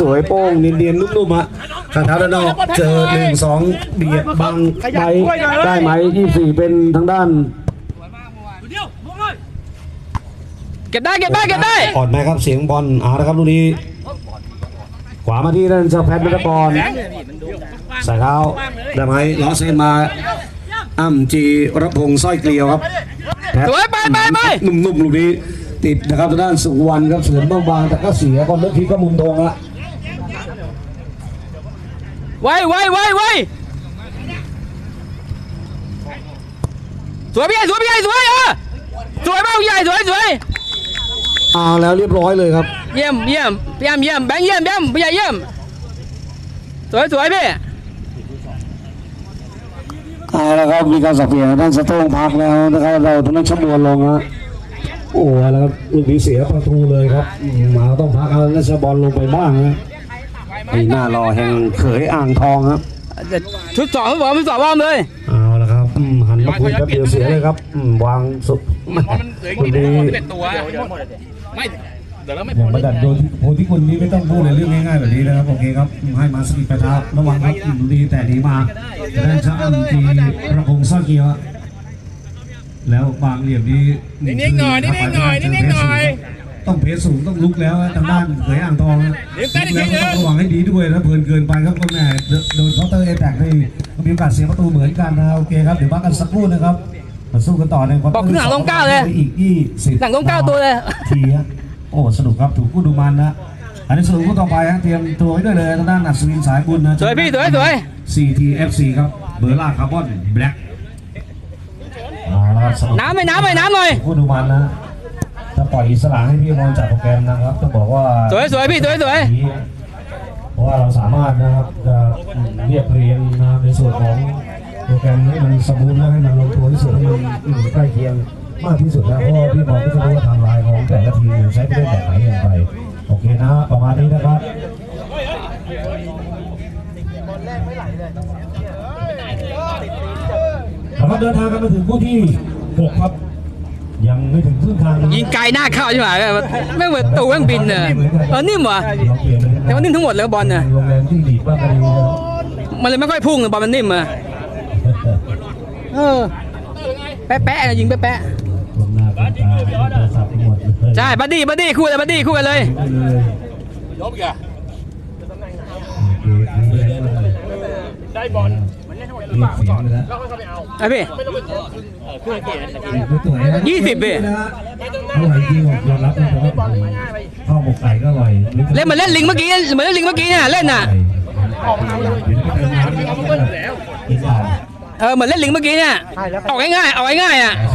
สวยโป้งเนียนๆนุ่มๆฮะข้างเท้าด้านนอกเจอหนึ่งสองเบียดบังไปได้ไหมยี่สี่เป็นทางด้านเก็บได้เก็บได้เก็บได้อ่อนไหมครับเสียงบอลเอาละครับลูกนี้ขวามาที่นั่นเจ้าแพทย์มรกรใส่เท้าได้ไหมล้อเส้นมาอ้ำจีรพงษ์สร้อยเกลียวครับแพทย์สวยไปไปไปนุ่มๆลูกนี้ติดนะครับทางด้านสุวรรณครับเสือนบางๆแต่ก็เสียก็เลือกที่ก็มุมตรงละ ไวไวไวไวสวยพี่ใหญ่สวยพี่ใหญ่สวยเออสวยมากพี่ใหญ่สวยสวยเอาแล้วเรียบร้อยเลยครับ เยี่ยมเยี่ยมเยี่ยมเยี่ยมแบงค์เยี่ยมเยี่ยมพี่ใหญ่เยี่ยมสวยสวยพี่เอาละครับมีการสับเปลี่ยนทางด้านสะโต้งพักแล้วนะครับเราต้องนั่งชมวนลงฮะโอ้แล้วครับลูกนี้เสียประตูเลยครับอืมมาต้องพักเอาแล้วสบอลลงไปบ้างฮะ ไอ้หน้ารอแห่งเขยอ่างทองครับแต่ชุดสองชุดสองชุดสองว่อมเลยเอาละครับอืมหันมาคุยกับเดียวเสียเลยครับอืมวางสุดมันเหลืออีกลูนิกดนี้เดียวเป็นตัวไม่เดี๋ยวเราไม่อย่างประดับโดนโพธิคุณนี้ไม่ต้องพูดเลยเรื่องง่ายๆแบบนี้นะครับโอเคครับให้มาสกิดไปทับระวังครับดูดีแต่ดีมาด้านชาอันตีประพงศ์ซ่อนเกียวอะแล้วบางเหลี่ยมนี้นิ่งๆหน่อยนิ่งๆหน่อยนิ่งๆหน่อย ต้องเพสสูงต้องลุกแล้วทางด้านเขยอ่างทองนะลุกแล้วต้องระวังให้ดีด้วยนะเพลินเกินไปครับก็แม่โดนเคาน์เตอร์เอแตกได้มีโอกาสเสียประตูเหมือนกันนะโอเคครับเดี๋ยวพักกันสักครู่นะครับมาสู้กันต่อในควอเตอร์บอกขึ้นหลังลงเก้าเลยอีกยี่สิบหลังลงเก้าตัวเลยทีฮะโอ้สนุกครับถูกกู้ดูมันนะอันนี้สรุปคู่ต่อไปฮะเตรียมตัวไว้ด้วยเลยทางด้านอัศวินสายบุญนะสวยพี่สวยสวย CTFC ครับเบอร์ล่าคาร์บอนแบล็กน้ำไปน้ำไปน้ำหน่อยคู่ดูมันนะ ถ้าปล่อยอิสระให้พี่มอนจัดโปรแกรมนะครับต้องบอกว่าสวยสวยพี่สวยสวยเพราะว่าเราสามารถนะครับจะเรียบเรียงนะครับในส่วนของโปรแกรมให้มันสมูทและให้มันลงตัวที่สุดให้มันใกล้เคียงมากที่สุดนะเพราะว่าพี่มอนก็จะรู้ว่าไทำลายของแต่ละทีมใช้ไปเล่นแบบไหนอย่างไรโอเคนะฮะประมาณนี้นะครับเราก็เดินทางกันมาถึงคู่ที่6ครับ ยังไม่ถึงครึ่งทางยิงไกลหน้าเข้าใช่ไหมไม่เหมือนตัวเครื่องบินเนอะเออนิ่มว่ะเราเปลี่ยนเลยแต่ว่านิ่มทั้งหมดเลยบอลน่ะโรงแรมที่ดีบ้างก็ดีนะมันเลยไม่ค่อยพุ่งบอลมันนิ่มอะเออแป๊ะแป๊ะๆยิงแป๊ะแป๊ะลงหน้ากันตาโทรศัพท์หมดเลยๆใช่บัดดี้บัดดี้คู่เลยบัดดี้คู่กันเลยไปเลยยกอีกอะโอเคทั้งแรงเลยได้บอล เรียกเสียงไปแล้วเราก็เข้าไปเอาไอ้พี่ไม่ต้องไปขอเครื่องเกียร์เรียกไปตรวจนะยี่สิบพี่นะฮะอร่อยจริงยอมรับนะเพราะว่าข้าวหมกไก่ก็อร่อยเล่นเหมือนเล่นลิงเมื่อกี้เหมือนเล่นลิงเมื่อกี้เนี่ยเล่นน่ะออกมาเลยเดี๋ยวไปเติมน้ำกินข้าว เออเหมือนเล่นลิงเมื่อกี้เนี่ยออกง่ายๆออกง่ายๆอะ